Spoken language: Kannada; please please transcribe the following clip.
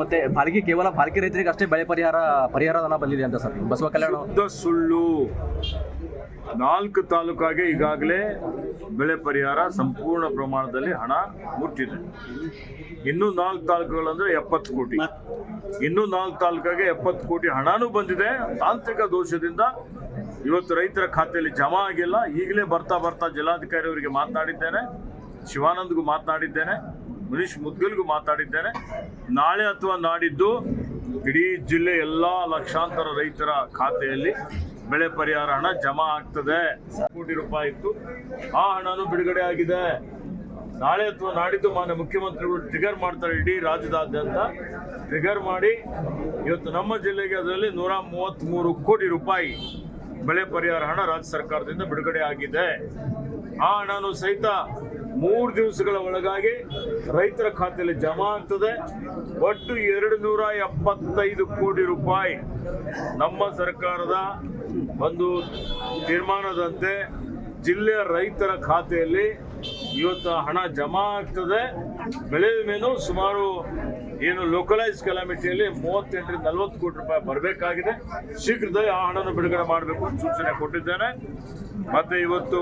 ಮತ್ತೆ ಪಾಲಿಕೆ ಕೇವಲ ಪಾಲಿಕೆ ರೈತರಿಗೆ ಅಷ್ಟೇ ಬೆಳೆ ಪರಿಹಾರ, ಪರಿಹಾರಧನ ಬಂದಿದೆ ಅಂತ ಸರ್. ಬಸವ ಕಲ್ಯಾಣ ಸುಳ್ಳು ನಾಲ್ಕು ತಾಲೂಕಾಗೆ ಈಗಾಗಲೇ ಬೆಳೆ ಪರಿಹಾರ ಸಂಪೂರ್ಣ ಪ್ರಮಾಣದಲ್ಲಿ ಹಣ ಮುಟ್ಟಿದೆ. ಇನ್ನೂ ನಾಲ್ಕು ತಾಲೂಕುಗಳಂದ್ರೆ ಎಪ್ಪತ್ತು ಕೋಟಿ. ಇನ್ನೂ ನಾಲ್ಕು ತಾಲೂಕಾಗೆ ಎಪ್ಪತ್ತು ಕೋಟಿ ಹಣನೂ ಬಂದಿದೆ. ತಾಂತ್ರಿಕ ದೋಷದಿಂದ ಇವತ್ತು ರೈತರ ಖಾತೆಯಲ್ಲಿ ಜಮಾ ಆಗಿಲ್ಲ. ಈಗಲೇ ಬರ್ತಾ ಬರ್ತಾ ಜಿಲ್ಲಾಧಿಕಾರಿ ಅವರಿಗೆ ಮಾತನಾಡಿದ್ದೇನೆ. ಶಿವಾನಂದ್ಗೂ ಮಾತನಾಡಿದ್ದೇನೆ. ಮನೀಶ್ ಮುದ್ಗಲ್ಗೂ ಮಾತಾಡಿದ್ದೇನೆ. ನಾಳೆ ಅಥವಾ ನಾಡಿದ್ದು ಇಡೀ ಜಿಲ್ಲೆ ಎಲ್ಲ ಲಕ್ಷಾಂತರ ರೈತರ ಖಾತೆಯಲ್ಲಿ ಬೆಳೆ ಪರಿಹಾರ ಹಣ ಜಮಾ ಆಗ್ತದೆ. ಕೋಟಿ ರೂಪಾಯಿ ಇತ್ತು. ಆ ಹಣನು ಬಿಡುಗಡೆ ಆಗಿದೆ. ನಾಳೆ ಅಥವಾ ನಾಡಿದ್ದು ಮಾನ್ಯ ಮುಖ್ಯಮಂತ್ರಿಗಳು ಟ್ರಿಗರ್ ಮಾಡ್ತಾರೆ ಇಡೀ ರಾಜ್ಯದಾದ್ಯಂತ. ಟ್ರಿಗರ್ ಮಾಡಿ ಇವತ್ತು ನಮ್ಮ ಜಿಲ್ಲೆಗೆ ಅದರಲ್ಲಿ ನೂರ ಮೂವತ್ತ್ಮೂರು ಕೋಟಿ ರೂಪಾಯಿ ಬೆಳೆ ಪರಿಹಾರ ಹಣ ರಾಜ್ಯ ಸರ್ಕಾರದಿಂದ ಬಿಡುಗಡೆ ಆಗಿದೆ. ಆ ಹಣನು ಸಹಿತ ಮೂರು ದಿವಸಗಳ ಒಳಗಾಗಿ ರೈತರ ಖಾತೆಯಲ್ಲಿ ಜಮಾ ಆಗ್ತದೆ. ಒಟ್ಟು ಎರಡು ನೂರ ಎಪ್ಪತ್ತೈದು ಕೋಟಿ ರೂಪಾಯಿ ನಮ್ಮ ಸರ್ಕಾರದ ಒಂದು ತೀರ್ಮಾನದಂತೆ ಜಿಲ್ಲೆಯ ರೈತರ ಖಾತೆಯಲ್ಲಿ ಇವತ್ತು ಹಣ ಜಮಾ ಆಗ್ತದೆ. ಬೆಳೆ ವಿಮೆನೂ ಸುಮಾರು ಏನು ಲೋಕಲೈಸ್ ಕೆಲಾಮಿಟಿಯಲ್ಲಿ ಮೂವತ್ತೆಂಟರಿಂದ ನಲವತ್ತು ಕೋಟಿ ರೂಪಾಯಿ ಬರಬೇಕಾಗಿದೆ. ಶೀಘ್ರದಲ್ಲಿ ಆ ಹಣವನ್ನು ಬಿಡುಗಡೆ ಮಾಡಬೇಕು ಸೂಚನೆ ಕೊಟ್ಟಿದ್ದೇನೆ. ಮತ್ತೆ ಇವತ್ತು